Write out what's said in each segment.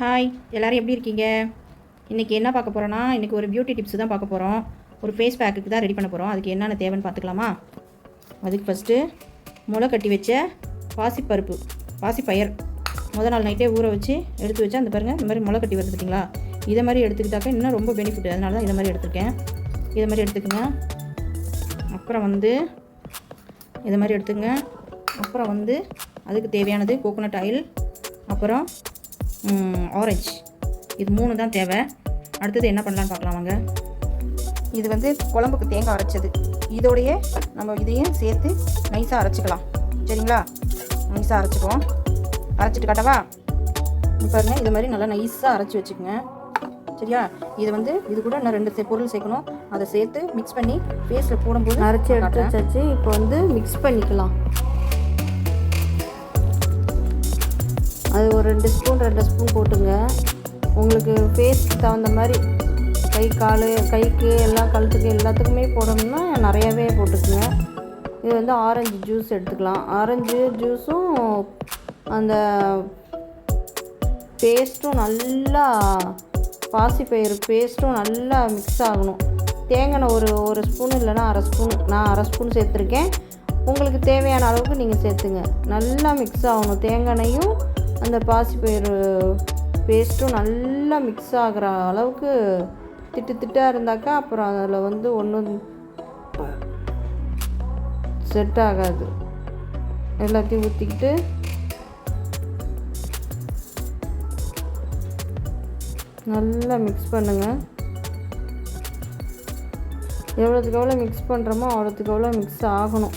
Hi எல்லோரும் எப்படி இருக்கீங்க? இன்றைக்கி என்ன பார்க்க போகிறோன்னா இன்றைக்கி ஒரு பியூட்டி டிப்ஸ் தான் பார்க்க போகிறோம் ஒரு ஃபேஸ் பேக்குக்கு தான் ரெடி பண்ண போகிறோம் அதுக்கு என்னென்ன தேவைன்னு பார்த்துக்கலாமா? அதுக்கு ஃபஸ்ட்டு முளை கட்டி வச்ச பாசிப்பருப்பு பாசிப்பயர். முதல் நாள் நைட்டே ஊற வச்சு எடுத்து வச்சா அந்த பாருங்கள் இந்த மாதிரி முளை கட்டி வருது பார்த்தீங்களா இதை மாதிரி எடுத்துக்கிட்டாக்க இன்னும் ரொம்ப பெனிஃபிட் அதனால தான் இதை மாதிரி எடுத்துருக்கேன். இதை மாதிரி எடுத்துக்கோங்க. அப்புறம் வந்து இதை மாதிரி எடுத்துங்க அப்புறம் வந்து அதுக்கு தேவையானது கோகோனட் ஆயில் அப்புறம் ஆரஞ்சு இது மூணு தான் தேவை. அடுத்தது என்ன பண்ணலான்னு பார்க்கலாம் வாங்க. இது வந்து குழம்புக்கு தேங்காய் அரைச்சது. இதோடையே நம்ம இதையும் சேர்த்து நைஸாக அரைச்சிக்கலாம். சரிங்களா? நைஸாக அரைச்சிக்குவோம். அரைச்சிட்டு காட்டவா? பாருங்க இது மாதிரி நல்லா நைஸாக அரைச்சி வச்சுக்கோங்க. சரியா? இது வந்து இது கூட இன்னும் ரெண்டு பொருள் சேர்க்கணும். அதை சேர்த்து மிக்ஸ் பண்ணி ஃபேஸில் போடும்போது அரைச்சி எடுத்து. வச்சாச்சு. இப்போ வந்து மிக்ஸ் பண்ணிக்கலாம். அது ஒரு ரெண்டு ஸ்பூன் ரெண்டு ஸ்பூன் போட்டுங்க. உங்களுக்கு ஃபேஸ்க்கு தகுந்த மாதிரி கை கால் கைக்கு எல்லா கழுத்துக்கு எல்லாத்துக்குமே போடணும்னா நிறையாவே போட்டுக்குங்க. இது வந்து ஆரஞ்சு ஜூஸ் எடுத்துக்கலாம். ஆரஞ்சு ஜூஸும் அந்த பேஸ்ட்டும் நல்லா பாசிப்பயிறு பேஸ்ட்டும் நல்லா மிக்ஸ் ஆகணும். தேங்காய் ஒரு ஒரு ஸ்பூன் இல்லைன்னா அரை ஸ்பூன். நான் அரை ஸ்பூன் சேர்த்துருக்கேன். உங்களுக்கு தேவையான அளவுக்கு நீங்கள் சேர்த்துங்க. நல்லா மிக்ஸ் ஆகணும். தேங்காயும் அந்த பாசிப்பயிறு பேஸ்ட்டும் நல்லா மிக்ஸ் ஆகிற அளவுக்கு திட்டு திட்டாக இருந்தாக்கா அப்புறம் அதில் வந்து ஒன்றும் செட் ஆகாது. எல்லாத்தையும் ஊற்றிக்கிட்டு நல்லா மிக்ஸ் பண்ணுங்கள் எவ்வளோத்துக்கு எவ்வளோ மிக்ஸ் பண்ணுறோமோ அவ்வளோத்துக்கு எவ்வளோ மிக்ஸ் ஆகணும்.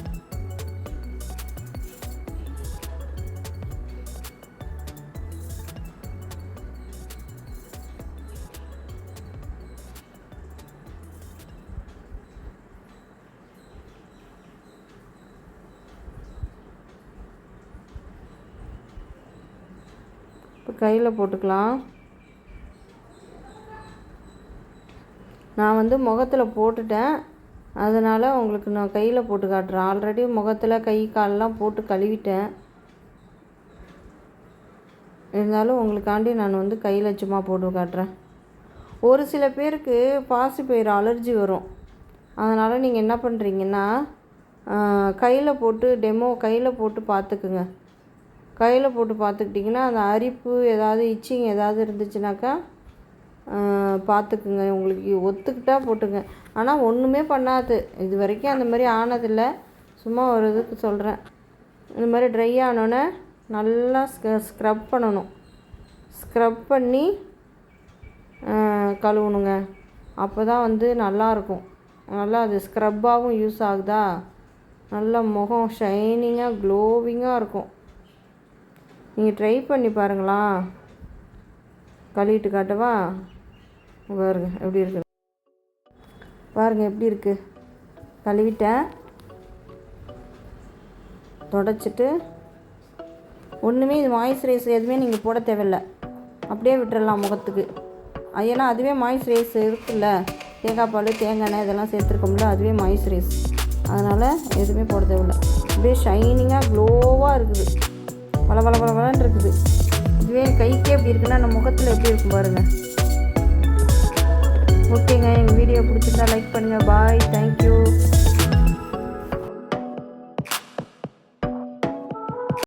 இப்போ கையில் போட்டுக்கலாம். நான் வந்து முகத்தில் போட்டுட்டேன். அதனால் உங்களுக்கு நான் கையில் போட்டு காட்டுறேன். ஆல்ரெடி முகத்தில் கை கால்லாம் போட்டு கழுவிட்டேன். இருந்தாலும் உங்களுக்காண்டி நான் வந்து கையில் சும்மா போட்டு காட்டுறேன். ஒரு சில பேருக்கு பாசிப்பயிறு அலர்ஜி வரும். அதனால் நீங்கள் என்ன பண்ணுறீங்கன்னா கையில் போட்டு டெமோ கையில் போட்டு பார்த்துக்குங்க. கையில் போட்டு பார்த்துக்கிட்டிங்கன்னா அந்த அரிப்பு ஏதாவது இச்சிங் ஏதாவது இருந்துச்சுனாக்கா பார்த்துக்குங்க. உங்களுக்கு ஒத்துக்கிட்டா போட்டுங்க. ஆனால் ஒன்றுமே பண்ணாது. இது வரைக்கும் அந்த மாதிரி ஆனதில்லை. சும்மா ஒரு இதுக்கு சொல்கிறேன் இந்த மாதிரி ட்ரை ஆனோடனே நல்லா ஸ்க்ரப் பண்ணணும். ஸ்க்ரப் பண்ணி கழுவணுங்க. அப்போ தான் வந்து நல்லாயிருக்கும். நல்லா அது ஸ்க்ரப்பாகவும் யூஸ் ஆகுதா? நல்லா முகம் ஷைனிங்காக க்ளோவிங்காக இருக்கும். நீங்கள் ட்ரை பண்ணி பாருங்களா கழுவிட்டு காட்டவா? பாருங்க எப்படி இருக்கு. பாருங்கள் எப்படி இருக்குது கழுவிட்டேன். தொடச்சிட்டு ஒன்றுமே இது மாய்ஸ்சரைசர் எதுவுமே நீங்கள் போட தேவையில்ல. அப்படியே விட்டுறலாம் முகத்துக்கு. ஏன்னா அதுவே மாய்ஸ்சரைஸ் இருக்குல்ல. தேங்காய் பால் தேங்காய் எண்ணெய் இதெல்லாம் சேர்த்துருக்கோம்ல அதுவே மாய்ஸ்சரைஸ் அதனால் எதுவுமே போட தேவையில்ல. அப்படியே ஷைனிங்காக க்ளோவாக இருக்குது. பல பல பல பலன்னு இருக்குது. இதுவே கைக்கே எப்படி இருக்குன்னா நம்ம முகத்தில் எப்படி இருக்கும் பாருங்கள் ஓகேங்க எங்கள் வீடியோ பிடிச்சிருந்தா லைக் பண்ணுங்கள் பாய் தேங்க்